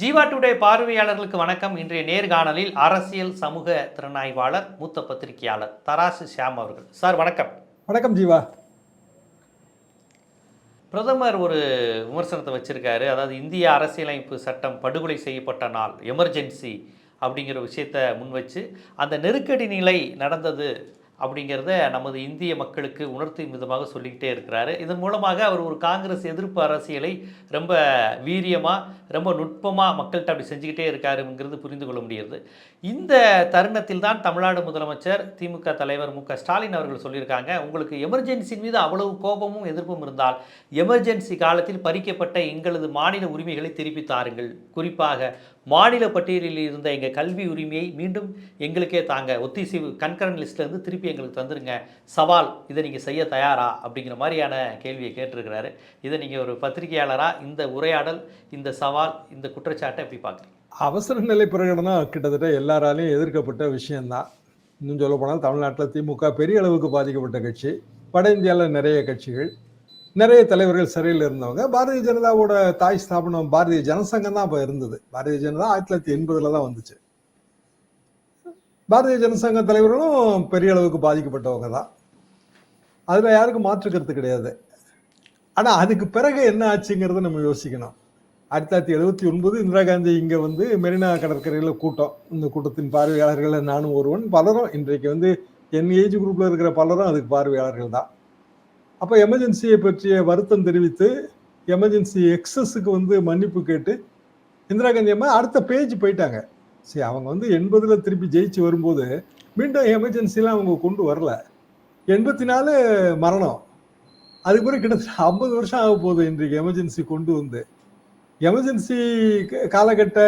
Jeeva today பார்வையாளர்களுக்கு வணக்கம். இன்றைய நேர்காணலில் அரசியல் சமூக திறனாய்வாளர் மூத்த பத்திரிகையாளர் தராசு ஷியாம் அவர்கள். சார் வணக்கம். வணக்கம் ஜீவா. பிரதமர் ஒரு விமர்சனத்தை வச்சிருக்காரு. அதாவது இந்திய அரசியலமைப்பு சட்டம் படுகொலை செய்யப்பட்ட நாள் எமர்ஜென்சி அப்படிங்கிற விஷயத்தை முன் வச்சு அந்த நெருக்கடி நிலை நடந்தது அப்படிங்கிறத நமது இந்திய மக்களுக்கு உணர்த்தும் விதமாக சொல்லிக்கிட்டே இருக்கிறாரு. இதன் மூலமாக அவர் ஒரு காங்கிரஸ் எதிர்ப்பு அரசியலை ரொம்ப வீரியமாக ரொம்ப நுட்பமாக மக்கள்கிட்ட அப்படி செஞ்சுக்கிட்டே இருக்காருங்கிறது புரிந்து கொள்ள முடியுது இந்த தருணத்தில் தான் தமிழ்நாடு முதலமைச்சர் திமுக தலைவர் மு க ஸ்டாலின் அவர்கள் சொல்லியிருக்காங்க உங்களுக்கு எமர்ஜென்சியின் மீது அவ்வளவு கோபமும் எதிர்ப்பும் இருந்தால் எமர்ஜென்சி காலத்தில் பறிக்கப்பட்ட எங்களது மாநில உரிமைகளை திருப்பி தாருங்கள். குறிப்பாக மாநில பட்டியலில் இருந்த எங்கள் கல்வி உரிமையை மீண்டும் எங்களுக்கே தாங்க. ஒத்திசைவு கண்கரன் லிஸ்ட்லேருந்து திருப்பி எங்களுக்கு தந்துருங்க. சவால் இதை நீங்கள் செய்ய தயாரா? அப்படிங்கிற மாதிரியான கேள்வியை கேட்டிருக்கிறாரு. இதை நீங்கள் ஒரு பத்திரிகையாளராக இந்த உரையாடல் இந்த சவால் இந்த குற்றச்சாட்டை எப்படி பார்க்குறீங்க? அவசர நிலை பிரகடனம் கிட்டத்தட்ட எல்லாராலையும் எதிர்க்கப்பட்ட விஷயந்தான் இன்னும் சொல்ல போனால் தமிழ்நாட்டில் திமுக பெரிய அளவுக்கு பாதிக்கப்பட்ட கட்சி வட இந்தியாவில் நிறைய கட்சிகள் நிறைய தலைவர்கள் சிறையில் இருந்தவங்க. பாரதிய ஜனதாவோட தாய் ஸ்தாபனம் பாரதிய ஜனசங்கம் தான் அப்போ இருந்தது. பாரதிய ஜனதா ஆயிரத்தி தொள்ளாயிரத்தி எண்பதுல தான் வந்துச்சு. பாரதிய ஜனசங்க தலைவர்களும் பெரிய அளவுக்கு பாதிக்கப்பட்டவங்க தான். அதில் யாருக்கும் மாற்று கருத்து கிடையாது. ஆனால் அதுக்கு பிறகு என்ன ஆச்சுங்கிறத நம்ம யோசிக்கணும். ஆயிரத்தி தொள்ளாயிரத்தி எழுபத்தி ஒன்பது இந்திரா காந்தி இங்கே வந்து மெரினா கடற்கரையில் கூட்டம். இந்த கூட்டத்தின் பார்வையாளர்கள் நானும் ஒருவன். பலரும் இன்றைக்கு வந்து என் ஏஜ் குரூப்பில் இருக்கிற பலரும் அதுக்கு பார்வையாளர்கள் தான். அப்போ எமர்ஜென்சியை பற்றிய வருத்தம் தெரிவித்து எமர்ஜென்சி எக்ஸஸுக்கு வந்து மன்னிப்பு கேட்டு இந்திரா காந்தி அம்மா அடுத்த பேஜ் போயிட்டாங்க. சரி அவங்க வந்து எண்பதில் திருப்பி ஜெயிச்சு வரும்போது மீண்டும் எமர்ஜென்சிலாம் அவங்க கொண்டு வரல. எண்பத்தி நாலு மரணம். அதுக்கு பிறகு கிட்டத்தட்ட ஐம்பது வருஷம் ஆக போகுது இன்றைக்கு எமர்ஜென்சி கொண்டு வந்து. எமர்ஜென்சி காலகட்ட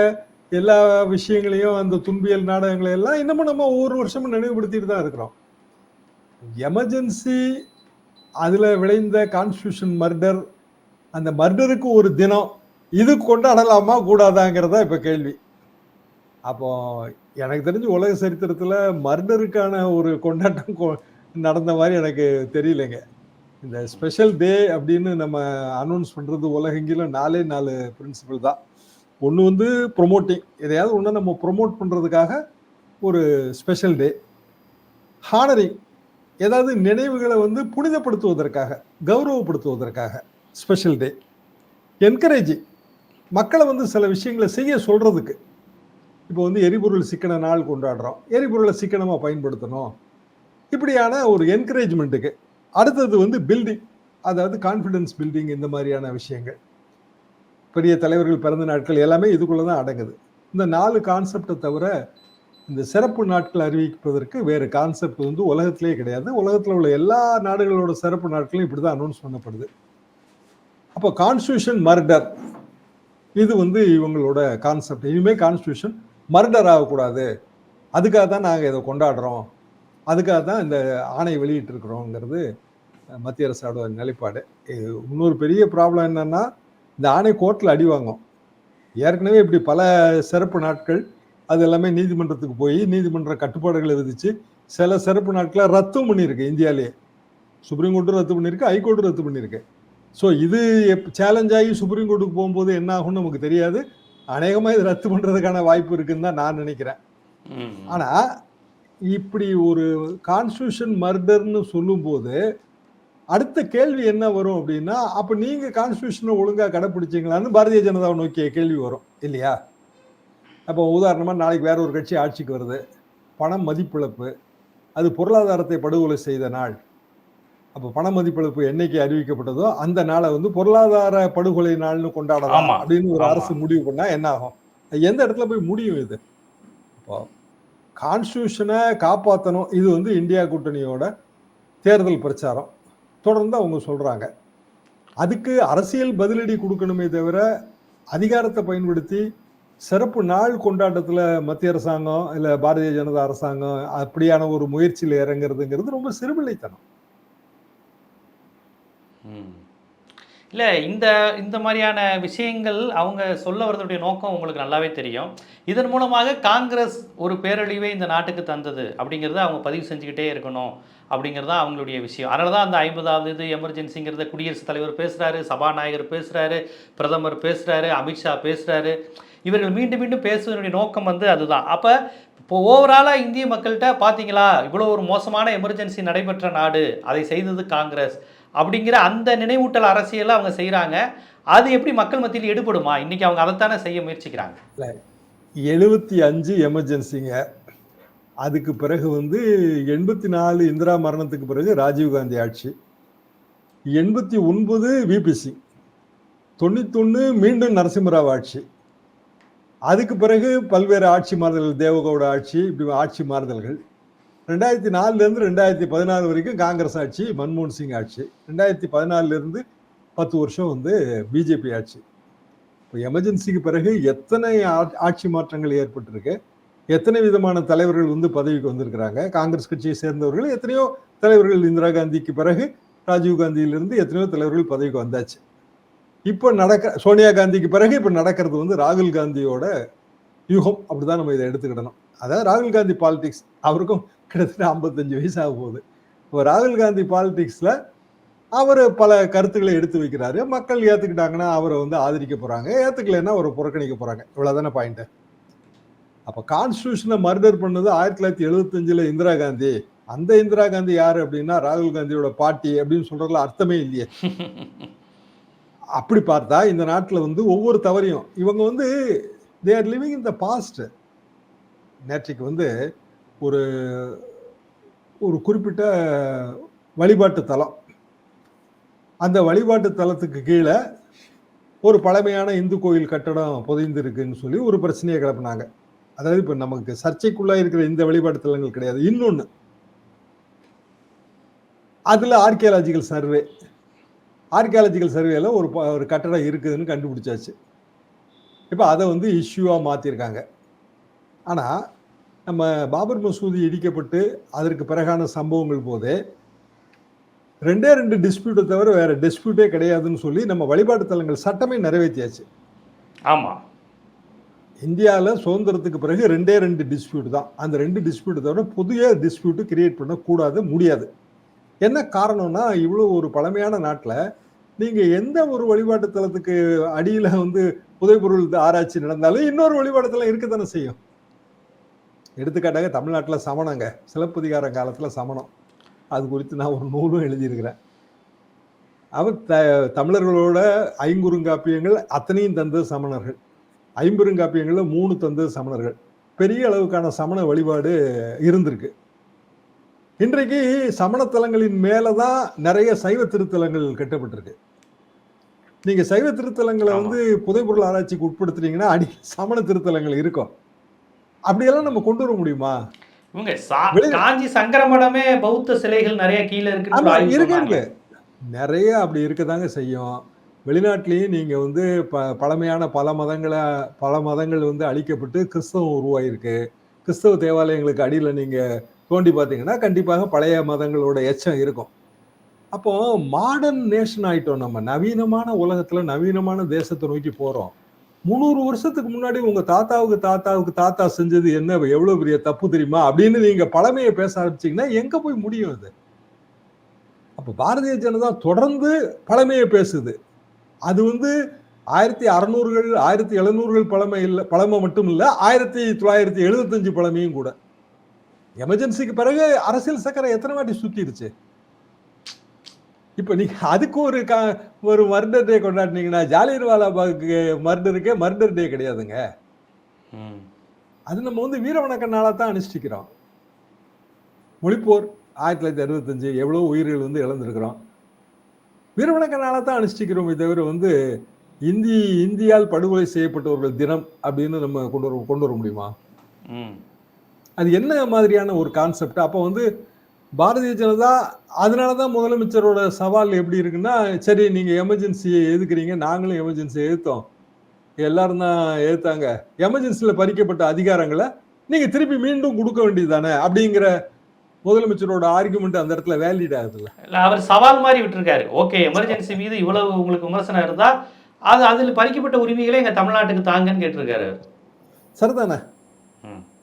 எல்லா விஷயங்களையும் அந்த துன்பியல் நாடகங்களை எல்லாம் இன்னமும் நம்ம ஒவ்வொரு வருஷமும் நினைவுபடுத்திட்டு தான் இருக்கிறோம். எமர்ஜென்சி அதில் விளைந்த கான்ஸ்டியூஷன் மர்டர் அந்த மர்டருக்கு ஒரு தினம் இது கொண்டாடலாமா கூடாதாங்கிறதா இப்போ கேள்வி. அப்போ எனக்கு தெரிஞ்சு உலக சரித்திரத்தில் மர்டருக்கான ஒரு கொண்டாட்டம் கொ- நடந்த மாதிரி எனக்கு தெரியலைங்க. இந்த ஸ்பெஷல் டே அப்படின்னு நம்ம அனௌன்ஸ் பண்ணுறது உலகெங்கிலும் நாலே நாலு பிரின்சிபல் தான். ஒன்று வந்து ப்ரொமோட்டிங் எதையாவது ஒன்று நம்ம ப்ரொமோட் பண்ணுறதுக்காக ஒரு ஸ்பெஷல் டே ஹானரிங் ஏதாவது நினைவுகளை வந்து புனிதப்படுத்துவதற்காக கௌரவப்படுத்துவதற்காக ஸ்பெஷல் டே என்கரேஜிங் மக்களை வந்து சில விஷயங்களை செய்ய சொல்கிறதுக்கு இப்போ வந்து எரிபொருள் சிக்கன நாள் கொண்டாடுறோம். எரிபொருளை சிக்கனமாக பயன்படுத்தணும். இப்படியான ஒரு என்கரேஜ்மெண்ட்டுக்கு அடுத்தது வந்து பில்டிங் அதாவது கான்ஃபிடென்ஸ் பில்டிங் இந்த மாதிரியான விஷயங்கள். பெரிய தலைவர்கள் பிறந்த நாட்கள் எல்லாமே இதுக்குள்ளே தான் அடங்குது. இந்த நாலு கான்செப்டை தவிர இந்த சிறப்பு நாட்கள் அறிவிப்பதற்கு வேறு கான்செப்ட் வந்து உலகத்திலே கிடையாது. உலகத்தில் உள்ள எல்லா நாடுகளோட சிறப்பு நாட்களும் இப்படி தான் அனௌன்ஸ் பண்ணப்படுது. அப்போ கான்ஸ்டியூஷன் மர்டர் இது வந்து இவங்களோட கான்செப்ட் இனிமேல் கான்ஸ்டியூஷன் மர்டர் ஆகக்கூடாது. அதுக்காக தான் நாங்கள் இதை கொண்டாடுறோம். அதுக்காக தான் இந்த ஆணை வெளியிட்டிருக்கிறோங்கிறது மத்திய அரசோட நிலைப்பாடு. இது இன்னொரு பெரிய ப்ராப்ளம் என்னென்னா இந்த ஆணை கோர்ட்டில் அடி வாங்கும். ஏற்கனவே இப்படி பல சிறப்பு நாட்கள் அது எல்லாமே நீதிமன்றத்துக்கு போய் நீதிமன்ற கட்டுப்பாடுகளை விதிச்சு சில சிறப்பு நாட்களை ரத்தும் பண்ணியிருக்கு இந்தியாவிலேயே சுப்ரீம் கோர்ட்டும் ரத்து பண்ணியிருக்கு ஹைகோர்ட்டும் ரத்து பண்ணியிருக்கு. ஸோ இது சேலஞ்ச் ஆகி சுப்ரீம் கோர்ட்டுக்கு போகும்போது என்ன ஆகும்னு நமக்கு தெரியாது. அநேகமாக இது ரத்து பண்ணுறதுக்கான வாய்ப்பு இருக்குன்னு தான் நான் நினைக்கிறேன். ஆனா இப்படி ஒரு கான்ஸ்டியூஷன் மர்டர்னு சொல்லும்போது அடுத்த கேள்வி என்ன வரும் அப்படின்னா அப்ப நீங்க கான்ஸ்டியூஷனை ஒழுங்கா கடைப்பிடிச்சீங்களான்னு பாரதிய ஜனதாவை நோக்கிய கேள்வி வரும் இல்லையா? அப்போ உதாரணமா நாளைக்கு வேற ஒரு கட்சி ஆட்சிக்கு வருது. பணம் மதிப்பிழப்பு. அது பொருளாதாரத்தை படுகொலை செய்த நாள். அப்போ பண மதிப்பிழப்பு என்னைக்கு அறிவிக்கப்பட்டதோ அந்த நாளை வந்து பொருளாதார படுகொலை நாள்னு கொண்டாடலாம். அப்படின்னு ஒரு. அரசு முடிவு பண்ணா என்ன ஆகும்? எந்த இடத்துல போய் முடியும் இது? இப்போ கான்ஸ்டியூஷனை காப்பாற்றணும் இது வந்து இந்தியா கூட்டணியோட தேர்தல் பிரச்சாரம். தொடர்ந்து அவங்க சொல்றாங்க. அதுக்கு அரசியல் பதிலடி கொடுக்கணுமே தவிர அதிகாரத்தை பயன்படுத்தி சிறப்பு நாள் கொண்டாட்டத்தில் மத்திய அரசாங்கம் இல்லை பாரதிய ஜனதா அரசாங்கம் அப்படியான ஒரு முயற்சியில் இறங்குறதுங்கிறது ரொம்ப சிறுபிள்ளைத்தனம். இல்லை இந்த இந்த மாதிரியான விஷயங்கள் அவங்க சொல்ல வரதுடைய நோக்கம் உங்களுக்கு நல்லாவே தெரியும். இதன் மூலமாக காங்கிரஸ் ஒரு பேரழிவை இந்த நாட்டுக்கு தந்தது அப்படிங்கிறத அவங்க பதிவு செஞ்சுக்கிட்டே இருக்கணும் அப்படிங்கிறது தான் அவங்களுடைய விஷயம். அதனால தான் அந்த ஐம்பதாவது இது எமர்ஜென்சிங்கிறத குடியரசுத் தலைவர் பேசுகிறாரு சபாநாயகர் பேசுகிறாரு பிரதமர் பேசுகிறாரு அமித்ஷா பேசுகிறாரு இவர்கள் மீண்டும் மீண்டும் பேசுவதனுடைய நோக்கம் வந்து அதுதான். அப்போ இப்போ ஓவராலாக இந்திய மக்கள்கிட்ட பார்த்தீங்களா இவ்வளோ ஒரு மோசமான எமர்ஜென்சி நடைபெற்ற நாடு அதை செய்தது காங்கிரஸ் அப்படிங்கிற அந்த நினைவூட்டல் அரசியலை அவங்க செய்கிறாங்க அது எப்படி மக்கள் மத்தியில் எடுபடுமா இன்றைக்கி அவங்க அதைத்தானே செய்ய முயற்சிக்கிறாங்க. எழுபத்தி அஞ்சு எமர்ஜென்சிங்க அதுக்கு பிறகு வந்து எண்பத்தி நாலு இந்திரா மரணத்துக்கு பிறகு ராஜீவ்காந்தி ஆட்சி. எண்பத்தி ஒன்பது விபிசி தொண்ணூத்தொன்று மீண்டும் நரசிம்மராவ் ஆட்சி. அதுக்கு பிறகு பல்வேறு ஆட்சி மாறுதல்கள் தேவகவுட ஆட்சி இப்படி ஆட்சி மாறுதல்கள். ரெண்டாயிரத்தி நாலுலேருந்து ரெண்டாயிரத்தி பதினாலு வரைக்கும் காங்கிரஸ் ஆட்சி மன்மோகன் சிங் ஆட்சி. ரெண்டாயிரத்தி பதினாலுலேருந்து பத்து வருஷம் வந்து பிஜேபி ஆட்சி. இப்போ எமர்ஜென்சிக்கு பிறகு எத்தனை ஆட்சி மாற்றங்கள் ஏற்பட்டிருக்கு? எத்தனை விதமான தலைவர்கள் வந்து பதவிக்கு வந்திருக்கிறாங்க? காங்கிரஸ் கட்சியை சேர்ந்தவர்கள் எத்தனையோ தலைவர்கள் இந்திரா காந்திக்கு பிறகு ராஜீவ் காந்தியிலிருந்து எத்தனையோ தலைவர்கள் பதவிக்கு வந்தாச்சு. இப்போ நடக்க சோனியா காந்திக்கு பிறகு இப்போ நடக்கிறது வந்து ராகுல் காந்தியோட யூகம். அப்படிதான் நம்ம இதை எடுத்துக்கிடணும். அதாவது ராகுல் காந்தி பாலிடிக்ஸ் அவருக்கும் கிட்டத்தட்ட ஐம்பத்தஞ்சு வயசு ஆக போகுது. இப்போ ராகுல் காந்தி பாலிடிக்ஸில் அவர் பல கருத்துக்களை எடுத்து வைக்கிறாரு. மக்கள் ஏற்றுக்கிட்டாங்கன்னா அவரை வந்து ஆதரிக்க போகிறாங்க ஏற்றுக்கலைன்னா அவரை புறக்கணிக்க போகிறாங்க இவ்வளோதானே பாயிண்ட்டு அப்போ கான்ஸ்டியூஷனை மர்டர் பண்ணது ஆயிரத்தி தொள்ளாயிரத்தி எழுபத்தஞ்சில் இந்திரா காந்தி. அந்த இந்திரா காந்தி யார் அப்படின்னா ராகுல் காந்தியோட பாட்டி அப்படின்னு சொல்கிறதுல அர்த்தமே இல்லையே. அப்படி பார்த்தா இந்த நாட்டில் வந்து ஒவ்வொரு தவறையும் இவங்க வந்து they are living in the past நேற்றைக்கு வந்து ஒரு ஒரு குறிப்பிட்ட வழிபாட்டு தலம். அந்த வழிபாட்டு தலத்துக்கு கீழே ஒரு பழமையான இந்து கோயில் கட்டடம் புதைந்திருக்குன்னு சொல்லி ஒரு பிரச்சனையை கிளப்புனாங்க. அதாவது இப்போ நமக்கு சர்ச்சைக்குள்ளே இருக்கிற இந்த வழிபாட்டு தலங்கள் கிடையாது. இன்னொன்று அதில் ஆர்கியாலஜிக்கல் சர்வே ஆர்கியாலஜிக்கல் சர்வேல ஒரு ஒரு கட்டடம் இருக்குதுன்னு கண்டுபிடிச்சாச்சு. இப்போ அதை வந்து இஷ்யூவாக மாற்றிருக்காங்க ஆனால் நம்ம பாபர் மசூதி இடிக்கப்பட்டு அதற்கு பிறகான சம்பவங்கள் போதே ரெண்டே ரெண்டு டிஸ்பியூட்டை தவிர வேற டிஸ்பியூட்டே கிடையாதுன்னு சொல்லி நம்ம வழிபாட்டு தலங்கள் சட்டமே நிறைவேற்றியாச்சு. ஆமாம் இந்தியாவில் சுதந்திரத்துக்கு பிறகு ரெண்டே ரெண்டு டிஸ்பியூட் தான். அந்த ரெண்டு டிஸ்பியூட் தவிர புதிய டிஸ்பியூட் கிரியேட் பண்ணக்கூடாது முடியாது. என்ன காரணம்னா இவ்வளோ ஒரு பழமையான நாட்டில் நீங்கள் எந்த ஒரு வழிபாட்டு தலத்துக்கு அடியில் வந்து புதைப்பொருள் ஆராய்ச்சி நடந்தாலும் இன்னொரு வழிபாட்டு தலம் செய்யும். எடுத்துக்காட்டாக தமிழ்நாட்டில் சமணங்க சிலப்பதிகார காலத்தில் சமணம். அது குறித்து நான் ஒரு நூலும் எழுதியிருக்கிறேன். அவர் த தமிழர்களோட ஐங்குறுங்காப்பியங்கள் அத்தனையும் தந்தது சமணர்கள். ஐம்பெருங்காப்பியங்களில் மூணு தந்தது சமணர்கள். பெரிய அளவுக்கான சமண வழிபாடு இருந்திருக்கு. இன்றைக்கு சமணத்தலங்களின் மேலே தான் நிறைய சைவ திருத்தலங்கள் கட்டப்பட்டிருக்கு. நீங்க சைவ திருத்தலங்களை. வந்து புதைப்பொருள் ஆராய்ச்சிக்கு உட்படுத்துறீங்கன்னா அடி சமண திருத்தலங்கள் இருக்கும். அப்படியெல்லாம் நம்ம கொண்டு வர முடியுமா? இவங்க காஞ்சி சங்கரமடமே பௌத்த சிலைகள் நிறைய கீழே இருக்கு சொன்னாங்க. இருக்கு. நிறைய அப்படி இருக்கதாங்க செய்யும். வெளிநாட்டிலையும் நீங்க வந்து ப பழமையான பல மதங்களை பல மதங்கள் வந்து அழிக்கப்பட்டு கிறிஸ்தவம் உருவாயிருக்கு. கிறிஸ்தவ தேவாலயங்களுக்கு அடியில் நீங்க தோண்டி பார்த்தீங்கன்னா கண்டிப்பாக பழைய மதங்களோட எச்சம் இருக்கும். அப்போ மாடர்ன் நேஷன் ஆயிட்டோம் நம்ம. நவீனமான உலகத்துல நவீனமான தேசத்தை நோக்கி போறோம். முந்நூறு வருஷத்துக்கு முன்னாடி உங்க தாத்தாவுக்கு தாத்தாவுக்கு தாத்தா செஞ்சது என்ன? எவ்வளவு பெரிய தப்பு தெரியுமா? அப்படின்னு நீங்க பழமையை பேச ஆரம்பிச்சீங்கன்னா எங்க போய் முடியும் அது? அப்ப பாரதிய ஜனதா தொடர்ந்து பழமையை பேசுது. அது வந்து ஆயிரத்தி அறநூறுகள் ஆயிரத்தி எழுநூறுகள் பழமை இல்லை பழமை மட்டும் இல்லை ஆயிரத்தி தொள்ளாயிரத்தி எழுபத்தஞ்சு பழமையும் கூட. எமர்ஜென்சிக்கு பிறகு அரசியல் சக்கரை எத்தனை வாட்டி சுத்திருச்சு இப்ப நீங்க அதுக்கு ஒரு கா ஒரு மர்டர் டே கொண்டாடினீங்கன்னா ஜாலியன் வாலாபாக்கு மர்டருக்கே மர்டர் டே கிடையாதுங்க. அது நம்ம வந்து வீர வணக்க நாளாக தான் அனுஷ்டிக்கிறோம். மொழிப்போர் ஆயிரத்தி தொள்ளாயிரத்தி அறுபத்தஞ்சு எவ்வளோ உயிர்கள் வந்து இழந்திருக்கிறோம். வீர வணக்க நாளாக தான் அனுஷ்டிக்கிறோமே தவிர வந்து இந்தி இந்தியால் படுகொலை செய்யப்பட்டவர்கள் தினம் அப்படின்னு நம்ம கொண்டு வர கொண்டு வர முடியுமா. அது என்ன மாதிரியான ஒரு கான்செப்ட் அப்போ வந்து பாரதிய ஜனதா அதனால தான் முதலமைச்சரோட சவால் எப்படி இருக்குன்னா சரி நீங்கள் எமர்ஜென்சியை எதுக்குறீங்க? நாங்களும் எமர்ஜென்சியை எதிர்த்தோம் எல்லாரும் தான் எதிர்த்தாங்க எமர்ஜென்சியில் பறிக்கப்பட்ட அதிகாரங்களை நீங்கள் திருப்பி மீண்டும் கொடுக்க வேண்டியது தானே அப்படிங்கிற முதலமைச்சரோட ஆர்குமெண்ட் அந்த இடத்துல வேலிட் ஆகுதுல்ல இல்ல அவர் சவால் மாதிரி விட்டுருக்காரு. ஓகே எமர்ஜென்சி மீது இவ்வளவு உங்களுக்கு விமர்சனம் இருந்தா அது அதில் பறிக்கப்பட்ட உரிமைகளை எங்க தமிழ்நாட்டுக்கு தாங்கன்னு கேட்டிருக்காரு சரிதானே.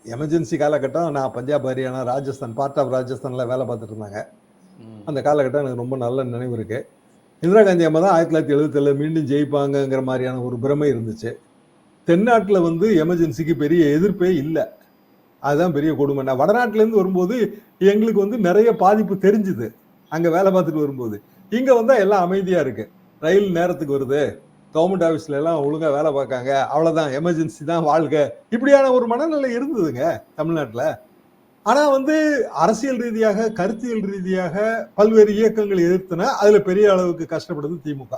எமர்ஜென்சி காலகட்டம். நான் பஞ்சாப் ஹரியானா ராஜஸ்தான் பார்ட் ஆஃப் ராஜஸ்தானில் வேலை பார்த்துட்டு இருந்தாங்க. அந்த காலகட்டம் எனக்கு ரொம்ப நல்ல நினைவு இருக்கு. இந்திரா காந்தி அம்மா தான் ஆயிரத்தி தொள்ளாயிரத்தி எழுபத்தேழு மீண்டும் ஜெயிப்பாங்கங்கிற மாதிரியான ஒரு பிரமை இருந்துச்சு. தென்னாட்டில் வந்து எமர்ஜென்சிக்கு பெரிய எதிர்ப்பே இல்லை. அதுதான் பெரிய கொடுமை. நான் வடநாட்டிலேருந்து வரும்போது எங்களுக்கு வந்து நிறைய பாதிப்பு தெரிஞ்சுது. அங்கே வேலை பார்த்துட்டு வரும்போது. இங்கே வந்தால் எல்லாம் அமைதியாக இருக்கு. ரயில் நேரத்துக்கு வருது. கவர்மெண்ட் ஆஃபீஸ்ல எல்லாம் ஒழுங்காக வேலை பார்க்காங்க. அவ்வளோதான் எமர்ஜென்சி தான் வாழ்க இப்படியான ஒரு மனநிலை இருந்ததுங்க தமிழ்நாட்டில். ஆனால் வந்து அரசியல் ரீதியாக கருத்தியல் ரீதியாக பல்வேறு இயக்கங்கள் எதிர்த்தன அதில் பெரிய அளவுக்கு கஷ்டப்படுது திமுக.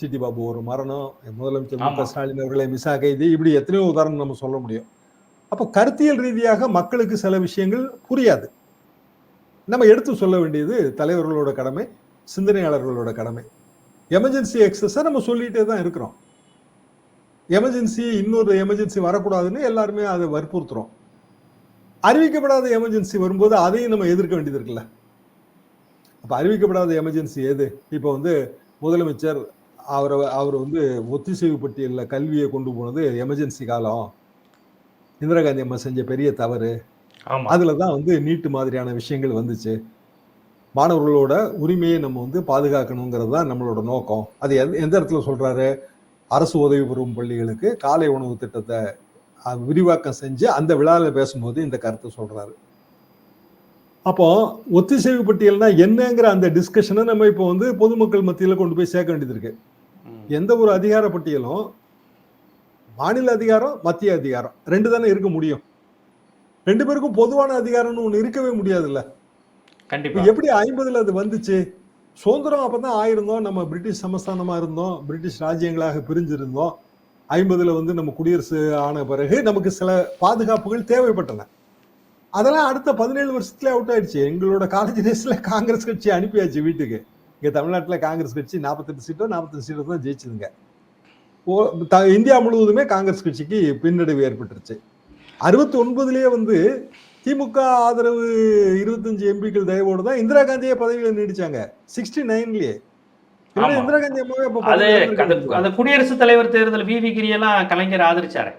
சிட்டி பாபு ஒரு மரணம் முதலமைச்சர் மு க. ஸ்டாலின் அவர்களை மிசா கைது இப்படி எத்தனையோ உதாரணம் நம்ம சொல்ல முடியும். அப்போ கருத்தியல் ரீதியாக மக்களுக்கு சில விஷயங்கள் புரியாது. நம்ம எடுத்து சொல்ல வேண்டியது தலைவர்களோட கடமை சிந்தனையாளர்களோட கடமை. எமர்ஜென்சி எக்ஸஸை நம்ம சொல்லிட்டே தான் இருக்கிறோம். எமர்ஜென்சி இன்னொரு எமர்ஜென்சி வரக்கூடாதுன்னு எல்லாருமே அதை வற்புறுத்துறோம். அறிவிக்கப்படாத எமர்ஜென்சி வரும்போது அதையும் நம்ம எதிர்க்க வேண்டியது இருக்குல்ல. அப்போ அறிவிக்கப்படாத எமர்ஜென்சி எது? இப்போ வந்து முதலமைச்சர் அவரை அவர் வந்து ஒத்திசைவு பட்டியலில் கல்வியை கொண்டு போனது எமர்ஜென்சி காலம். இந்திரா காந்தி அம்மா செஞ்ச பெரிய தவறு. அதில் தான் வந்து நீட்டு மாதிரியான விஷயங்கள் வந்துச்சு. மாணவர்களோட உரிமையை நம்ம வந்து பாதுகாக்கணுங்கிறது தான் நம்மளோட நோக்கம். அது எந்த எந்த இடத்துல சொல்றாரு? அரசு உதவி பெறும் பள்ளிகளுக்கு காலை உணவு திட்டத்தை விரிவாக்கம் செஞ்சு அந்த விழாவில் பேசும்போது இந்த கருத்தை சொல்றாரு. அப்போ ஒத்திசைவு பட்டியல்னா என்னங்கிற அந்த டிஸ்கஷனை நம்ம இப்போ வந்து பொதுமக்கள் மத்தியில் கொண்டு போய் சேர்க்க வேண்டியது இருக்கு. எந்த ஒரு அதிகார பட்டியலும் மாநில அதிகாரம் மத்திய அதிகாரம். ரெண்டு தானே இருக்க முடியும். ரெண்டு பேருக்கும் பொதுவான அதிகாரம்னு ஒன்று இருக்கவே முடியாதுல்ல. கண்டிப்பா. எப்படி ஐம்பதுல அது வந்துச்சு? சுதந்திரம் அப்பதான் ஆயிருந்தோம். நம்ம பிரிட்டிஷ் சமஸ்தானமா இருந்தோம். பிரிட்டிஷ் ராஜ்யங்களாக பிரிஞ்சிருந்தோம். ஐம்பதுல வந்து நம்ம குடியரசு ஆன பிறகு நமக்கு சில பாதுகாப்புகள் தேவைப்பட்டன. அதெல்லாம் அடுத்த பதினேழு வருஷத்துல அவுட் ஆயிடுச்சு. எங்களோட காலேஜ் டேஸ்ல காங்கிரஸ் கட்சி அனுப்பியாச்சு வீட்டுக்கு. இங்க தமிழ்நாட்டுல காங்கிரஸ் கட்சி நாற்பத்தெட்டு சீட்டோ நாற்பத்தஞ்சு சீட்டோ தான் ஜெயிச்சதுங்க. ஓ த- இந்தியா முழுவதுமே காங்கிரஸ் கட்சிக்கு பின்னடைவு ஏற்பட்டுருச்சு. அறுபத்தி ஒன்பதுலயே வந்து திமுக ஆதரவு இருபத்தஞ்சு எம்பிக்கள் தயவோடு தான் இந்திரா காந்தியே பதவியில் நீடிச்சாங்க. சிக்ஸ்டி நைன்லயே. இந்திரா காந்தி குடியரசுத் தலைவர் தேர்தல் விவி கிரியெல்லாம் கலைஞர் ஆதரிச்சாரு.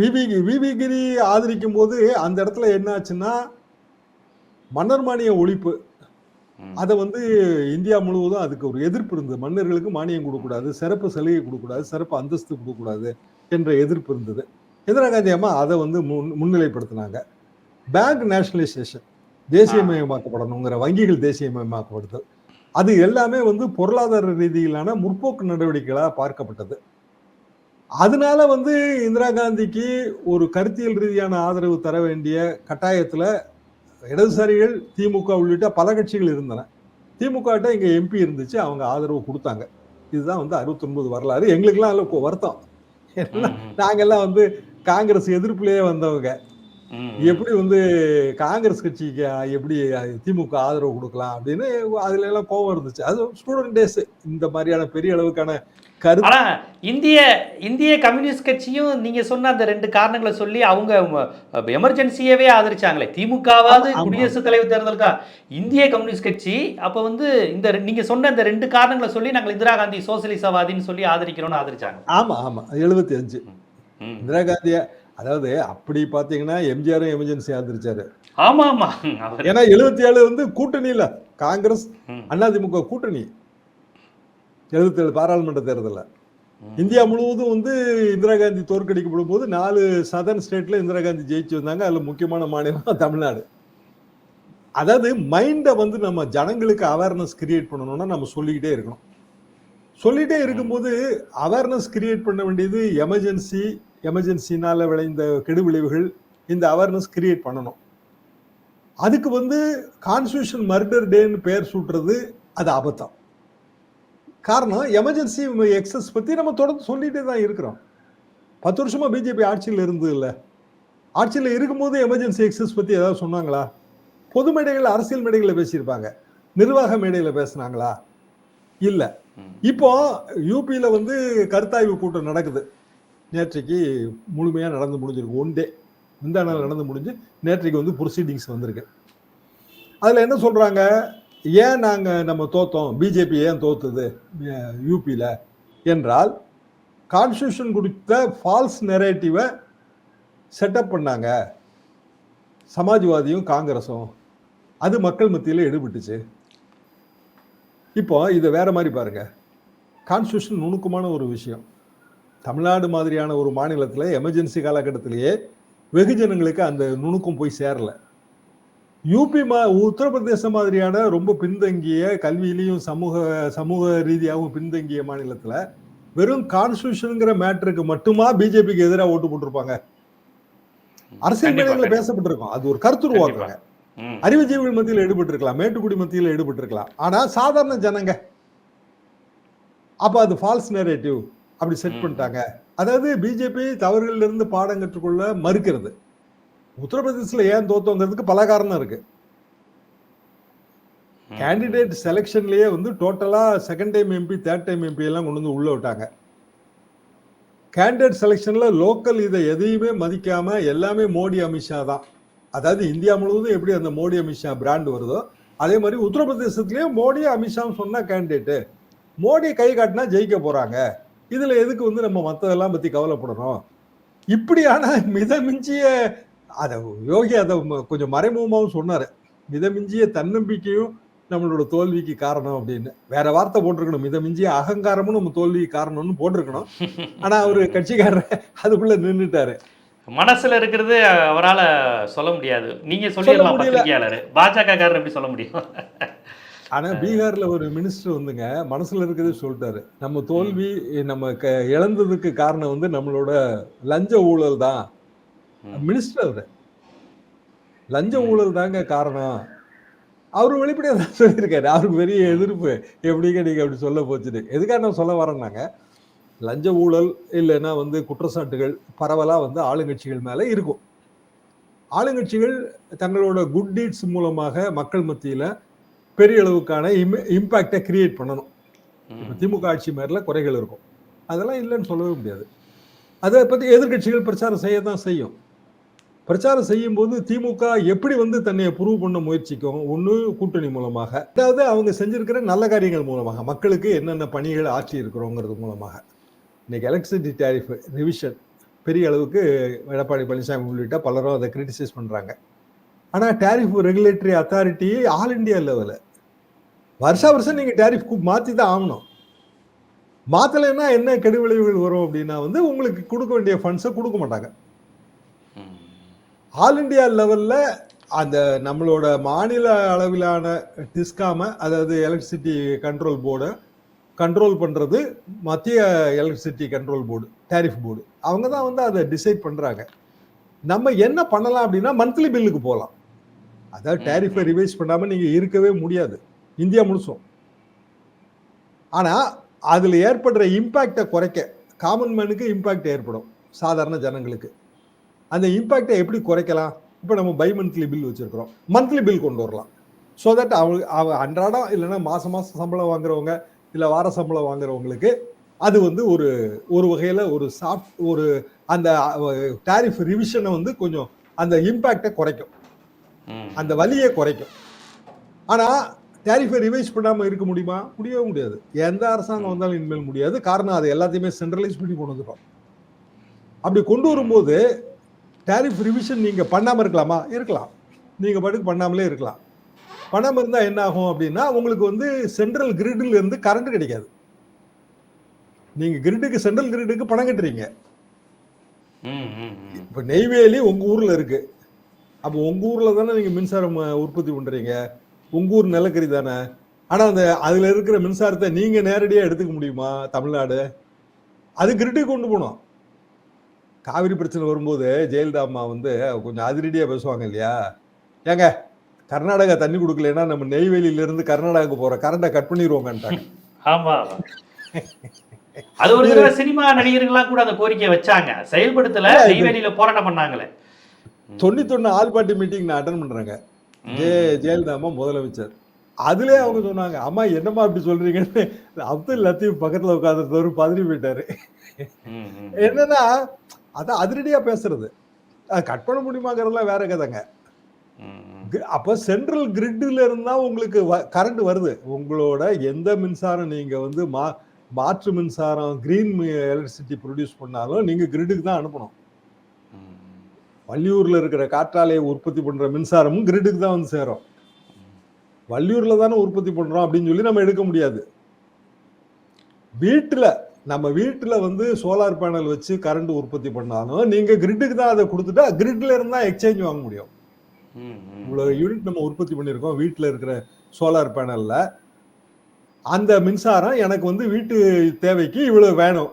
விவி விவி கிரி ஆதரிக்கும் போது அந்த இடத்துல என்ன ஆச்சுன்னா மன்னர் மானிய ஒழிப்பு. அதை வந்து இந்தியா முழுவதும் அதுக்கு ஒரு எதிர்ப்பு இருந்தது. மன்னர்களுக்கு மானியம் கொடுக்கக்கூடாது சிறப்பு சலுகை கொடுக்கக்கூடாது சிறப்பு அந்தஸ்து கொடுக்கக்கூடாது என்ற எதிர்ப்பு இருந்தது. இந்திரா காந்தி அம்மா அதை வந்து முன் முன்னிலைப்படுத்தினாங்க. பேங்க் நேஷனலைசேஷன் தேசியமயமாக்கப்படணுங்கிற வங்கிகள் தேசியமயமாக்கப்படுது அது எல்லாமே வந்து பொருளாதார ரீதியிலான முற்போக்கு நடவடிக்கைகளாக பார்க்கப்பட்டது. அதனால வந்து இந்திரா காந்திக்கு ஒரு கருத்தியல் ரீதியான ஆதரவு தர வேண்டிய கட்டாயத்துல இடதுசாரிகள் திமுக உள்ளிட்ட பல கட்சிகள் இருந்தன. திமுக கிட்ட இங்க எம்பி இருந்துச்சு அவங்க ஆதரவு கொடுத்தாங்க. இதுதான் வந்து 69 வரலாறு. எங்களுக்கெல்லாம் அதில் வருத்தம். எல்லாம் ம், ம், நாங்கெல்லாம் வந்து காங்கிரஸ் எதிர்ப்புலயே வந்தவங்க. எப்படி வந்து காங்கிரஸ் கட்சிக்கு எப்படி திமுக ஆதரவு கொடுக்கலாம் அப்படின்னு அதுல எல்லாம் கோவம் இருந்துச்சு. அது ஸ்டூடெண்ட் டேஸ் இந்த மாதிரியான பெரிய அளவுக்கான கருத்து இந்திய இந்திய கம்யூனிஸ்ட் கட்சியும் நீங்க சொன்ன அந்த ரெண்டு காரணங்களை சொல்லி அவங்க எமர்ஜென்சியவே ஆதரிச்சாங்களே. திமுகவாவது. குடியரசுத் தலைவர் தேர்தலுக்கா இந்திய கம்யூனிஸ்ட் கட்சி அப்ப வந்து இந்த நீங்க சொன்ன இந்த ரெண்டு காரணங்களை சொல்லி நாங்கள் இந்திரா காந்தி சோசியலிசவாதின்னு சொல்லி ஆதரிக்கிறோம்னு ஆதரிச்சாங்க. ஆமா ஆமா. எழுபத்தி அஞ்சு. இந்திரா காந்திய அதாவது அப்படி பாத்தீங்கன்னா எம்ஜிஆரும் எமர்ஜென்சி ஆதரிச்சாரு. ஆமா ஆமா ஏன்னா எழுபத்தி ஏழு வந்து கூட்டணியில காங்கிரஸ் ம். அதிமுக கூட்டணி. எழுபத்தி ஏழு பாராளுமன்ற தேர்தல்ல. இந்தியா முழுவதும் வந்து இந்திரா காந்தி தோற்கடிக்கப்படும் போது நாலு சதர்ன் ஸ்டேட்ல இந்திரா காந்தி ஜெயிச்சு வந்தாங்க. அதுல முக்கியமான மாநிலம் தமிழ்நாடு. அதாவது மைண்டை வந்து நம்ம ஜனங்களுக்கு அவேர்னஸ் கிரியேட் பண்ணணும்னா நம்ம சொல்லிக்கிட்டே இருக்கணும். சொல்லிட்டே இருக்கும்போது அவேர்னஸ் கிரியேட் பண்ண வேண்டியது எமர்ஜென்சி எமர்ஜென்சினால விளைந்த கெடு விளைவுகள் இந்த அவேர்னஸ் கிரியேட் பண்ணணும். அதுக்கு வந்து கான்ஸ்டியூஷன் மர்டர் டேன்னு பெயர் சூட்டுறது அது அபத்தம். காரணம் எமர்ஜென்சி எக்ஸஸ் பத்தி நம்ம தொடர்ந்து சொல்லிட்டே தான் இருக்கிறோம். பத்து வருஷமா பிஜேபி ஆட்சியில் இருந்தது இல்ல. ஆட்சியில் இருக்கும்போது எமர்ஜென்சி எக்ஸஸ் பத்தி ஏதாவது சொன்னாங்களா? பொது மேடைகள் அரசியல் மேடைகளில் பேசியிருப்பாங்க. நிர்வாக மேடையில் பேசுனாங்களா? இல்ல. இப்போ யூபியில வந்து கருத்தாய்வு கூட்டம் நடக்குது. நேற்றைக்கு முழுமையாக நடந்து முடிஞ்சிருக்கு. ஒன் டே முந்தா நாள் நடந்து முடிஞ்சு நேற்றைக்கு வந்து ப்ரொசீடிங்ஸ் வந்திருக்கு. அதில் என்ன சொல்கிறாங்க ஏன் நாங்கள் நம்ம தோத்தோம்? பிஜேபி ஏன் தோத்துது? யூபியில் என்றால் கான்ஸ்டியூஷன் கொடுத்த ஃபால்ஸ் நெரேட்டிவை செட்டப் பண்ணாங்க. சமாஜ்வாதியும் காங்கிரஸும் அது மக்கள் மத்தியில் எடுபட்டுச்சு. இப்போ இதை வேற மாதிரி பாருங்க. கான்ஸ்டியூஷன் நுணுக்கமான ஒரு விஷயம். தமிழ்நாடு மாதிரியான ஒரு மாநிலத்தில் எமர்ஜென்சி காலகட்டத்திலேயே வெகுஜனங்களுக்கு அந்த நுணுக்கம் போய் சேரல. யூபி மா உத்தரப்பிரதேசம் மாதிரியான ரொம்ப பின்தங்கிய கல்வியிலையும் சமூக சமூக ரீதியாகவும் பின்தங்கிய மாநிலத்துல வெறும் கான்ஸ்டியூஷனுங்கிற மேட்டருக்கு மட்டுமா பிஜேபிக்கு எதிராக ஓட்டு போட்டிருப்பாங்க? அரசியல் மேடைகளில். பேசப்பட்டிருக்கும். அது ஒரு கருத்துருவாக்குறாங்க. அறிவுஜீவிகள் மத்தியில் ஈடுபட்டிருக்கலாம். மேட்டுக்குடி மத்தியில் ஈடுபட்டிருக்கலாம். ஆனா சாதாரண ஜனங்க. அப்ப அது ஃபால்ஸ் நரேட்டிவ் அப்படி செட். பண்ணிட்டாங்க. அதாவது பிஜேபி தவறுகள்ல இருந்து பாடம் கற்றுக்கொள்ள மறுக்கிறது. உத்தரப்பிரதேசத்துல ஏன் தோத்தோங்கிறதுக்கு பல காரணம் இருக்கு. கேண்டிடேட் செலெக்ஷன்லயே வந்து டோட்டலா second time MP third time MP எல்லாம் கொண்டு வந்து உள்ள விட்டாங்க. கேண்டிடேட் செலெக்ஷன்ல லோக்கல் இதை எதையுமே மதிக்காம எல்லாமே மோடி அமித்ஷா தான். அதாவது இந்தியா முழுவதும் எப்படி அந்த மோடி அமித்ஷா பிராண்ட் வருதோ அதே மாதிரி உத்தரப்பிரதேசத்துலயும் மோடி அமித்ஷான்னு சொன்னா கேண்டிடேட் மோடி கை காட்டினா ஜெயிக்க போறாங்க. இதுல எதுக்கு வந்து நம்ம மத்ததெல்லாம் பத்தி கவலைப்படணும்? இப்படியான மிதமிஞ்சிய அத யோகி அதை கொஞ்சம் மறைமுகமாகவும் சொன்னாரு. மிதமிஞ்சிய தன்னம்பிக்கையும் நம்மளோட தோல்விக்கு காரணம் அப்படின்னு. வேற வார்த்தை போட்டிருக்கணும். மிதமிஞ்சிய அகங்காரமும் நம்ம தோல்விக்கு காரணம்னு போட்டிருக்கணும். ஆனா அவரு கட்சிக்காரர் அதுக்குள்ள நின்னுட்டாரு. மனசுல இருக்கிறது அவரால சொல்ல முடியாது. நீங்க சொல்லிடலாம். பத்திரிகையாளர். பாஜக காரர் எப்படி சொல்ல முடியும்? ஆனா பீகார்ல ஒரு மினிஸ்டர் வந்துங்க மனசுல இருக்கிறதே சொல்லிட்டாரு. நம்ம தோல்வி நம்ம க- இழந்ததுக்கு காரணம் வந்து நம்மளோட லஞ்ச ஊழல் தான். மினிஸ்டர் அவரு. லஞ்ச ஊழல் தாங்க காரணம். அவரு வெளிப்படையா தான் சொல்லியிருக்காரு. அவருக்கு பெரிய எதிர்ப்பு. எப்படிங்க நீங்க அப்படி சொல்ல போச்சுட்டு எதுக்காக நான் சொல்ல வரேன்னாங்க லஞ்ச ஊழல் இல்லைன்னா வந்து குற்றச்சாட்டுகள் பரவலா வந்து ஆளுங்கட்சிகள் மேல இருக்கும். ஆளுங்கட்சிகள் தங்களோட குட் டீட்ஸ் மூலமாக மக்கள் மத்தியில பெரிய அளவுக்கான இம்பாக்டை கிரியேட் பண்ணணும். இப்ப. திமுக ஆட்சி மேல குறைகள் இருக்கும். அதெல்லாம் இல்லைன்னு சொல்லவே முடியாது. அதை பத்தி எதிர்க்கட்சிகள் பிரச்சாரம் செய்ய தான் செய்யும். பிரச்சாரம் செய்யும் போது திமுக எப்படி வந்து தன்னை ப்ரூவ் பண்ண முயற்சிக்கும்? ஒன்று கூட்டணி மூலமாக. அதாவது அவங்க செஞ்சிருக்கிற நல்ல காரியங்கள் மூலமாக மக்களுக்கு என்னென்ன பணிகள் ஆற்றி இருக்கிறோங்கிறது மூலமாக. இன்னைக்கு எலக்ட்ரிசிட்டி டேரிஃப் ரிவிஷன் பெரிய அளவுக்கு எடப்பாடி பழனிசாமி உள்ளிட்ட பலரும் அதை கிரிட்டிசைஸ் பண்றாங்க. ஆனா tariff regulatory authority all India லெவலில் வருஷா வருஷம் நீங்க டேரிஃப் மாத்தி தான் ஆகணும். மாத்தலைன்னா என்ன கெடு விளைவுகள் வரும் அப்படின்னா வந்து உங்களுக்கு கொடுக்க வேண்டிய ஃபண்ட்ஸை கொடுக்க மாட்டாங்க. ஆல் இந்தியா லெவல்ல அந்த நம்மளோட மாநில அளவிலான டிஸ்காம அதாவது எலக்ட்ரிசிட்டி கண்ட்ரோல் போர்டை கண்ட்ரோல் பண்றது மத்திய electricity control board tariff board அவங்க தான் வந்து அதை டிசைட் பண்றாங்க. நம்ம என்ன பண்ணலாம் அப்படின்னா மந்த்லி பில்லுக்கு போகலாம். அதாவது டேரிஃபை ரிவைஸ் பண்ணாம நீங்க இருக்கவே முடியாது. இந்தியா முழுசும். ஆனா அதுல ஏற்படுற இம்பாக்டை குறைக்க காமன் மேனுக்கு இம்பாக்ட் ஏற்படும் சாதாரண ஜனங்களுக்கு. அந்த இம்பாக்டை எப்படி குறைக்கலாம்? இப்போ நம்ம பை மந்த்லி பில் வச்சிருக்கிறோம். மந்த்லி பில் கொண்டு வரலாம். ஸோ தட் அவங்க அவ அன்றாடம் இல்லைன்னா மாசம் மாசம் சம்பளம் வாங்குறவங்க இல்லை வார சம்பளம் வாங்குறவங்களுக்கு அது வந்து ஒரு ஒரு வகையில் ஒரு சாஃப்ட் ஒரு அந்த டாரிஃப் ரிவிஷனை வந்து கொஞ்சம் அந்த இம்பாக்டை குறைக்கும். அந்த வலியை குறைக்கும். ஆனா டேரிஃபை ரிவைஸ் பண்ணாம இருக்க முடியுமா? முடியவே முடியாது. எந்த அரசாங்கம் வந்தாலும் இனிமேல் முடியாது. காரணம் அது எல்லாத்தையுமே சென்ட்ரலைஸ் பண்ணி கொண்டு வந்துடும் அப்படி கொண்டு வரும்போது டேரிஃப் ரிவிஷன் நீங்க பண்ணாம இருக்கலாமா? இருக்கலாம். நீங்க பாட்டுக்கு பண்ணாமலே இருக்கலாம். பண்ணாம இருந்தா என்ன ஆகும் அப்படின்னா உங்களுக்கு வந்து சென்ட்ரல் கிரிட்ல இருந்து கரண்ட் கிடைக்காது. நீங்க கிரிட்டுக்கு சென்ட்ரல் கிரிட்டுக்கு பணம் கட்டுறீங்க. இப்ப நெய்வேலி உங்க ஊர்ல இருக்கு. அப்போ உங்க ஊர்ல தானே நீங்க மின்சாரம் உற்பத்தி பண்றீங்க? உங்க ஊர் நிலக்கரி தானே? ஆனா அந்த அதுல இருக்கிற மின்சாரத்தை நீங்க நேரடியா எடுத்துக்க முடியுமா தமிழ்நாடு? அது கிரிட்டுக்கு கொண்டு போகணும். காவிரி பிரச்சனை வரும்போது ஜெயலலிதா அம்மா வந்து கொஞ்சம் அதிரடியா பேசுவாங்க இல்லையா? ஏங்க கர்நாடகா தண்ணி கொடுக்கலன்னா நம்ம நெய்வேலியில இருந்து கர்நாடகாவுக்கு போற கரண்டை கட் பண்ணிடுவோங்கன்ட்டாங்க ஆமா. அது ஒரு தடவை சினிமா நடிகர்கள்லாம் கூட அந்த கோரிக்கை வச்சாங்க. செயல்படுத்தல நெய்வேலியில போராட்டம் பண்ணாங்களே. தொண்ணூத்தொன்னு ஆல் பார்ட்டி மீட்டிங் நான் அட்டன் பண்றேங்க. ஜெய ஜெயலலிதா அம்மா முதலமைச்சர். அதுலயே அவங்க சொன்னாங்க அம்மா என்னம்மா அப்படி சொல்றீங்கன்னு? அப்துல் லத்தீப் பக்கத்துல உட்காந்துருந்தவர் பதறி போயிட்டாரு. என்னன்னா அதான் அதிரடியா பேசுறது. கட் பண்ண முடியுமாங்கிறதுலாம் வேற கதைங்க. அப்ப சென்ட்ரல் கிரிட்ல இருந்தா உங்களுக்கு கரண்ட் வருது. உங்களோட எந்த மின்சாரம் நீங்க வந்து மா மாற்று மின்சாரம் கிரீன் எலக்ட்ரிசிட்டி ப்ரொடியூஸ் பண்ணாலும் நீங்க கிரிட்டுக்கு தான் அனுப்பணும். வள்ளியூர்ல இருக்கிற காற்றாலையை உற்பத்தி பண்ற மின்சாரமும் கிரிட்டுக்கு தான் வந்து சேரும். வள்ளியூர்ல தானே உற்பத்தி பண்றோம் அப்படின்னு சொல்லி நம்ம எடுக்க முடியாது. வீட்டுல நம்ம வீட்டுல வந்து சோலார் பேனல் வச்சு கரண்ட் உற்பத்தி பண்ணாலும் நீங்க கிரிட்டுக்கு தான் அதை கொடுத்துட்டா கிரிட்ல இருந்தா எக்ஸ்சேஞ்ச் வாங்க முடியும். இவ்வளவு யூனிட் நம்ம உற்பத்தி பண்ணியிருக்கோம் வீட்டில் இருக்கிற சோலார் பேனல்ல அந்த மின்சாரம் எனக்கு வந்து வீட்டு தேவைக்கு இவ்வளவு வேணும்.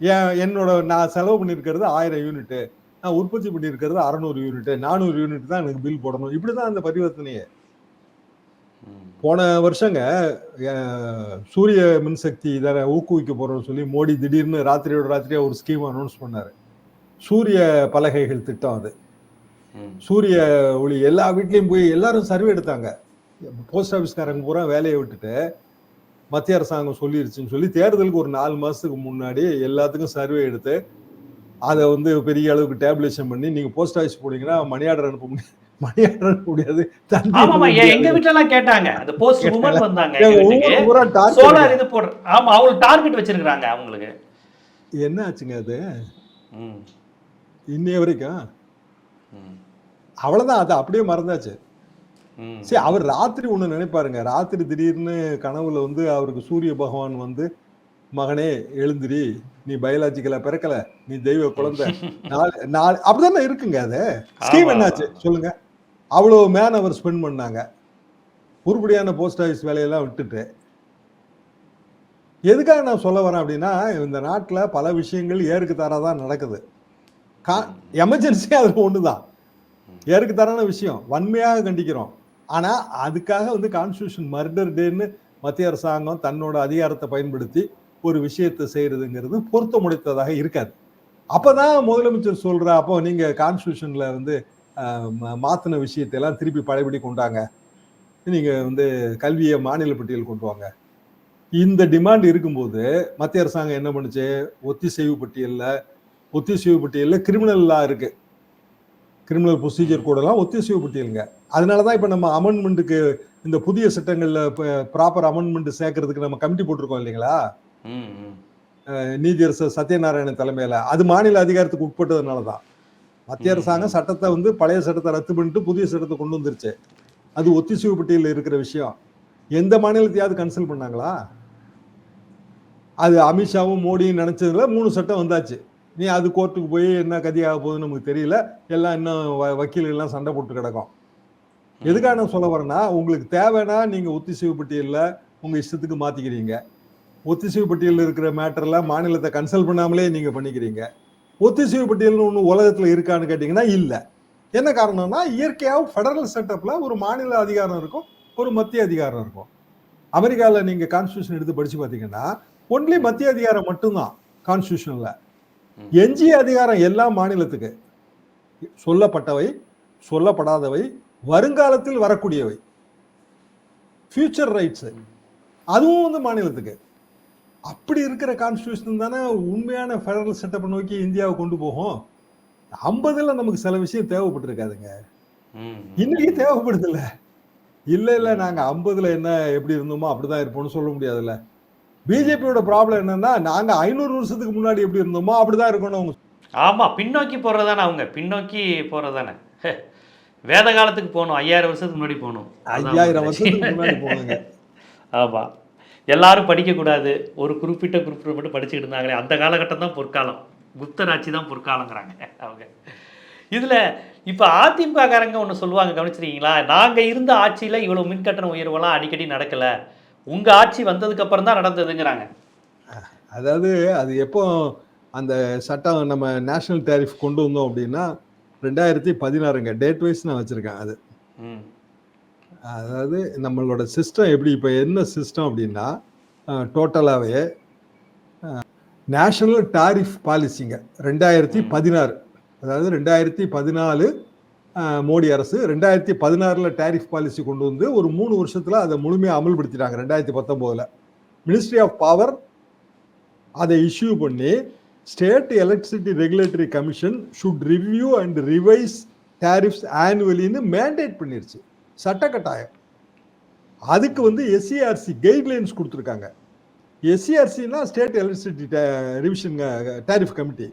என் என்னோட நான் செலவு பண்ணியிருக்கிறது ஆயிரம் யூனிட்டு நான் உற்பத்தி பண்ணியிருக்கிறது அறநூறு யூனிட்டு நானூறு யூனிட் தான் எனக்கு பில் போடணும். இப்படி தான் அந்த பரிவர்த்தனையே. போன வருஷங்க சூரிய மின்சக்தி இதை ஊக்குவிக்க போறோம்னு சொல்லி மோடி திடீர்னு ராத்திரியோட ராத்திரியா ஒரு ஸ்கீம் அனௌன்ஸ் பண்ணாரு. சூரிய பலகைகள் திட்டம் அது. சூரிய ஒளி எல்லா வீட்லயும் போய் எல்லாரும் சர்வே எடுத்தாங்க. போஸ்ட் ஆஃபீஸ்காரங்க பூரா வேலையை விட்டுட்டு மத்திய அரசாங்கம் சொல்லிருச்சுன்னு சொல்லி தேர்தலுக்கு ஒரு நாலு மாசத்துக்கு முன்னாடி எல்லாத்துக்கும் சர்வே எடுத்து அதை வந்து பெரிய அளவுக்கு டேப்லேஷன் பண்ணி நீங்க போஸ்ட் ஆஃபீஸ் போனீங்கன்னா மணி ஆர்டர் அனுப்ப முடியாது மணி ஆர்டர் அனுப்ப முடியாது எங்க. வீட்ல எல்லாம் கேட்டாங்க அந்த போஸ்ட் உமன் வந்தாங்க. சோலார் இது போடுற ஆமா அவங்களுக்கு டார்கெட் வச்சிருக்காங்க அவங்களுக்கு என்ன ஆச்சுங்க அது. இன்னைய வரைக்கும். அவ்வளவுதான் அது அப்படியே மறந்தாச்சு. சரி அவர் ராத்திரி ஒண்ணு நினைப்பாருங்க ராத்திரி திடீர்னு கனவுல வந்து அவருக்கு சூரிய பகவான் வந்து மகனே எழுந்திரி. நீ பயாலஜிக்கலா பிறக்கல. நீ தெய்வ குழந்தை. நாலு நாலு அப்படிதானே இருக்குங்க அது. ஸ்கீம். என்னாச்சு? சொல்லுங்க. அவ்வளவு மேன் அவர் ஸ்பெண்ட் பண்ணாங்க. உருப்படியான போஸ்ட் ஆஃபீஸ் வேலையெல்லாம் விட்டுட்டு. எதுக்காக நான் சொல்ல வரேன் அப்படின்னா இந்த நாட்டுல பல விஷயங்கள் ஏருக்கு தாராதான் நடக்குது. கா எமர்ஜென்சி அது ஒண்ணுதான். ஏருக்கு தரான விஷயம். வன்மையாக கண்டிக்கிறோம். ஆனா அதுக்காக வந்து கான்ஸ்டியூஷன் மர்டர் டேன்னு மத்திய அரசாங்கம் தன்னோட அதிகாரத்தை பயன்படுத்தி ஒரு விஷயத்தை செய்யறதுங்கிறது பொருத்த முடித்ததாக இருக்காது. அப்பதான் முதலமைச்சர் சொல்ற அப்போ நீங்க கான்ஸ்டியூஷன்ல வந்து ஆஹ், ம- மாத்தின விஷயத்தை எல்லாம் திருப்பி பழையபடி கொண்டாங்க. நீங்க வந்து கல்வியை மாநில பட்டியல் கொண்டு வாங்க. இந்த டிமாண்ட் இருக்கும்போது மத்திய அரசாங்கம் என்ன பண்ணுச்சு? ஒத்திசைவு பட்டியலில் ஒத்திசைவு பட்டியலில் கிரிமினல் லா இருக்கு. கிரிமினல் ப்ரொசீஜர் கூடலாம் ஒத்திசைவு பட்டியலுங்க. அதனால தான் இப்போ நம்ம அமெண்ட்மெண்ட்டுக்கு இந்த புதிய சட்டங்களில் ப்ராப்பர் அமெண்ட்மெண்ட் சேர்க்கறதுக்கு நம்ம கமிட்டி போட்டிருக்கோம் இல்லைங்களா? நீதியரசர் சத்யநாராயணன் தலைமையில. அது மாநில அதிகாரத்துக்கு உட்பட்டதுனால தான் மத்திய அரசாங்கம் சட்டத்தை வந்து பழைய சட்டத்தை ரத்து பண்ணிட்டு புதிய சட்டத்தை கொண்டு வந்துருச்சு. அது ஒத்திசைவு பட்டியலில் இருக்கிற விஷயம். எந்த மாநிலத்தையாவது கன்சல்ட் பண்ணாங்களா? அது அமித்ஷாவும் மோடியும் நினைச்சதுல மூணு சட்டம் வந்தாச்சு. நீ அது கோர்ட்டுக்கு போய் என்ன கதியாக போகுதுன்னு நமக்கு தெரியல. எல்லாம் இன்னும் வ- வக்கீல்கள் எல்லாம் சண்டை போட்டு கிடக்கும். எதுக்காக நான் சொல்ல வரேன்னா உங்களுக்கு தேவைன்னா நீங்க ஒத்திசைவு பட்டியலில் உங்க இஷ்டத்துக்கு மாத்திக்கிறீங்க. ஒத்திசைவு பட்டியலில் இருக்கிற மேட்டர்லாம் மாநிலத்தை கன்சல்ட் பண்ணாமலே நீங்க பண்ணிக்கிறீங்க. ஒத்திசைவு பட்டியல்னு ஒன்று உலகத்துல இருக்கான்னு கேட்டிங்கன்னா இல்லை. என்ன காரணம்னா இயற்கையாக ஃபெடரல் செட்டப்ல ஒரு மாநில அதிகாரம் இருக்கும் ஒரு மத்திய அதிகாரம் இருக்கும். அமெரிக்காவில் நீங்க கான்ஸ்டியூஷன் எடுத்து படிச்சு பார்த்தீங்கன்னா ஒன்லி மத்திய அதிகாரம் மட்டும்தான் கான்ஸ்டியூஷன்ல எஞ்சிய அதிகாரம் எல்லா மாநிலத்துக்கு. சொல்லப்பட்டவை சொல்லப்படாதவை வருங்காலத்தில் வரக்கூடியவை. ஃபியூச்சர் ரைட்ஸ் அதுவும் வந்து மாநிலத்துக்கு. அப்படி இருக்கிற கான்ஸ்டியூஷன் தானே உண்மையான ஃபெடரல் செட்டப்பை நோக்கி இந்தியாவை கொண்டு போகும். ஐம்பதுல நமக்கு சில விஷயம் தேவைப்பட்டிருக்காதுங்க. இன்னைக்கு தேவைப்படுது இல்ல இல்ல இல்ல நாங்க ஐம்பதுல என்ன எப்படி இருந்தோமோ அப்படிதான் இருப்போம்னு சொல்ல முடியாதுல்ல. பிஜேபியோட ப்ராப்ளம் என்னன்னா நாங்க ஐநூறு வருஷத்துக்கு முன்னாடி எப்படி இருந்தோமோ அப்படிதான் இருக்கணும் அவங்க. ஆமா பின்னோக்கி போறதானே அவங்க. பின்னோக்கி போறதானே ஹே. வேத காலத்துக்கு போகணும். ஐயாயிரம் வருஷத்துக்கு முன்னாடி போகணும். ஐயாயிரம் வருஷத்துக்கு முன்னாடி போனாங்க ஆமா. எல்லாரும் படிக்கக்கூடாது. ஒரு குறிப்பிட்ட குறிப்பிட்ட மட்டும் படிச்சுக்கிட்டு இருந்தாங்களே அந்த காலகட்டம் தான் பொற்காலம். குப்தர் ஆட்சி தான் பொற்காலங்கிறாங்க. அவங்க. இதில் இப்போ அதிமுக காரங்க ஒன்று சொல்லுவாங்க கவனிச்சிருக்கீங்களா? நாங்கள் இருந்த ஆட்சியில் இவ்வளோ மின்கட்டண உயர்வெல்லாம் அடிக்கடி நடக்கலை. உங்கள் ஆட்சி வந்ததுக்கு அப்புறம் தான் நடந்ததுங்கிறாங்க. அதாவது அது எப்போ அந்த சட்டம் நம்ம நேஷனல் டேரிஃப் கொண்டு வந்தோம் அப்படின்னா ரெண்டாயிரத்தி பதினாறுங்க. டேட் வைஸ் நான் வச்சிருக்கேன் அது. ம். அதாவது நம்மளோட சிஸ்டம் எப்படி இப்போ என்ன சிஸ்டம் அப்படின்னா டோட்டலாகவே நேஷனல் டாரிஃப் பாலிசிங்க ரெண்டாயிரத்தி பதினாறு. அதாவது ரெண்டாயிரத்தி பதினாலு மோடி அரசு ரெண்டாயிரத்தி பதினாறில் டாரிஃப் பாலிசி கொண்டு வந்து ஒரு மூணு வருஷத்தில் அதை முழுமையாக அமல்படுத்திட்டாங்க ரெண்டாயிரத்தி பத்தொம்போதில். மினிஸ்ட்ரி ஆஃப் பவர் அதை இஷ்யூ பண்ணி state electricity regulatory commission should review and revise tariffs ஆனுவலின்னு mandate பண்ணிருச்சு. சட்ட கட்டாயம் அதுக்கு வந்து எஸ்சிஆர்சி கைட்லைன்ஸ் கொடுத்துருக்காங்க. எஸ்சிஆர்சினா state electricity revision tariff committee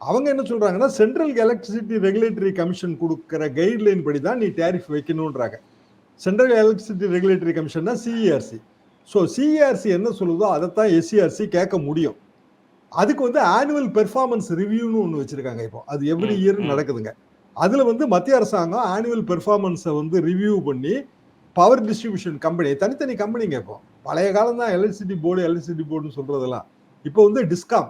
அவங்க என்ன சொல்றாங்கன்னா சென்ட்ரல் எலக்ட்ரிசிட்டி ரெகுலேட்டரி கமிஷன் கொடுக்குற கைட்லைன் படி தான் நீ டாரிஃப் வைக்கணுன்றாங்க சென்ட்ரல் எலக்ட்ரிசிட்டி ரெகுலேட்டரி கமிஷன்னா சிஇஆர்சி ஸோ சிஇஆர்சி என்ன சொல்லுதோ அதைத்தான் எஸ்சிஆர்சி கேட்க முடியும். அதுக்கு வந்து ஆனுவல் பெர்ஃபார்மன்ஸ் ரிவ்யூன்னு ஒன்று வச்சிருக்காங்க இப்போ. அது எவ்ரி இயர். நடக்குதுங்க. அதில் வந்து மத்திய அரசாங்கம் ஆனுவல் பெர்ஃபார்மன்ஸை வந்து ரிவ்யூ பண்ணி பவர் டிஸ்ட்ரிபியூஷன் கம்பெனி தனித்தனி கம்பெனிங்க இப்போ. பழைய காலம் தான் எலக்ட்ரிசிட்டி போர்டு எலக்ட்ரிசிட்டி போர்டுன்னு சொல்றதெல்லாம். இப்போ வந்து டிஸ்காம்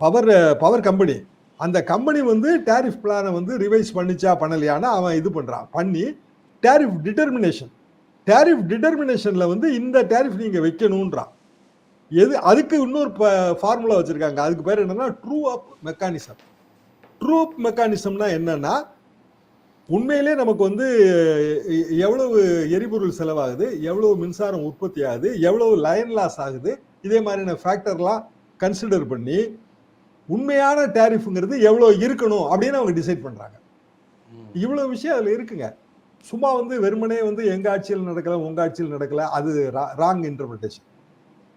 பவர் பவர் கம்பெனி அந்த கம்பெனி வந்து டேரிஃப் பிளானை வந்து ரிவைஸ் பண்ணிச்சா பண்ணலையான்னு அவன் இது பண்ணுறான் பண்ணி டேரிஃப் டிட்டர்மினேஷன் டேரிஃப் டிட்டர்மினேஷனில் வந்து இந்த டேரிஃப் நீங்கள் வைக்கணுன்றான் எது அதுக்கு இன்னொரு ஃபார்முலா வச்சுருக்காங்க. அதுக்கு பேர் என்னென்னா true up mechanism true up மெக்கானிசம்னா என்னென்னா உண்மையிலே நமக்கு வந்து எவ்வளவு எரிபொருள் செலவாகுது எவ்வளவு மின்சாரம் உற்பத்தி ஆகுது எவ்வளவு லைன் லாஸ் ஆகுது இதே மாதிரியான ஃபேக்டர்லாம் கன்சிடர் பண்ணி உண்மையான டேரிஃப்ங்கிறது எவ்வளோ இருக்கணும் அப்படின்னு அவங்க டிசைட் பண்றாங்க. இவ்வளோ விஷயம் அதில் இருக்குங்க. சும்மா வந்து வெறுமனே வந்து எங்க ஆட்சியில் நடக்கல உங்க ஆட்சியில் நடக்கல அது ராங் இன்டர்பிரிட்டேஷன்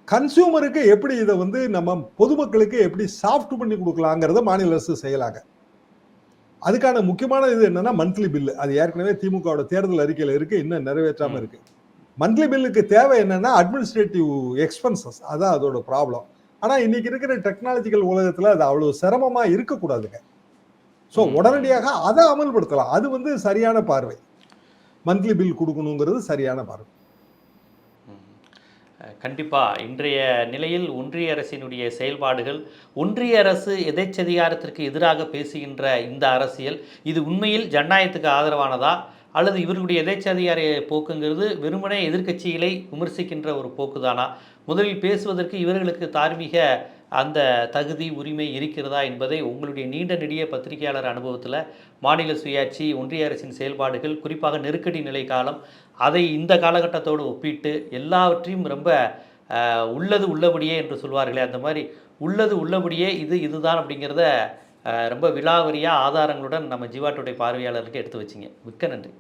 கன்சியூமருக்கு எப்படி இதை வந்து நம்ம பொதுமக்களுக்கு எப்படி சாஃப்ட் பண்ணி கொடுக்கலாங்கிறத மாநில அரசு செய்யலாங்க. அதுக்கான முக்கியமான இது என்னன்னா மந்த்லி பில்லு அது ஏற்கனவே திமுகவோட தேர்தல் அறிக்கையில இருக்கு இன்னும் நிறைவேற்றாம ம். இருக்கு. மந்த்லி பில்லுக்கு தேவை என்னன்னா அட்மினிஸ்ட்ரேட்டிவ் எக்ஸ்பென்சஸ் அதான் அதோட ப்ராப்ளம் ஆனா இன்னைக்கு இருக்கிற டெக்னாலஜிக்கல் உலகத்துல அது அவ்வளவு சிரமமா இருக்கக்கூடாதுங்க. ஸோ. உடனடியாக அதை அமல்படுத்தலாம். அது வந்து சரியான பார்வை. மந்த்லி பில் கொடுக்கணுங்கிறது சரியான பார்வை. கண்டிப்பாக இன்றைய நிலையில் ஒன்றிய அரசினுடைய செயல்பாடுகள் ஒன்றிய அரசு எதேச்சதிகாரத்திற்கு எதிராக பேசுகின்ற இந்த அரசியல் இது உண்மையில் ஜனநாயகத்துக்கு ஆதரவானதா? அல்லது இவர்களுடைய எதேச்சதிகார போக்குங்கிறது வெறுமனே எதிர்க்கட்சிகளை விமர்சிக்கின்ற ஒரு போக்குதானா? முதலில் பேசுவதற்கு இவர்களுக்கு தார்மீக அந்த தகுதி உரிமை இருக்கிறதா என்பதை உங்களுடைய நீண்ட நெடிய பத்திரிகையாளர் அனுபவத்தில் மாநில சுயாட்சி ஒன்றிய அரசின் செயல்பாடுகள் குறிப்பாக நெருக்கடி நிலை காலம் அதை இந்த காலகட்டத்தோடு ஒப்பிட்டு எல்லாவற்றையும் ரொம்ப உள்ளது உள்ளபடியே என்று சொல்வார்களே அந்த மாதிரி உள்ளது உள்ளபடியே இது இதுதான் அப்படிங்கிறத ரொம்ப விலாவரியாக ஆதாரங்களுடன் நம்ம ஜீவாட்டுடைய பார்வையாளருக்கு எடுத்து வச்சிங்க. மிக்க நன்றி.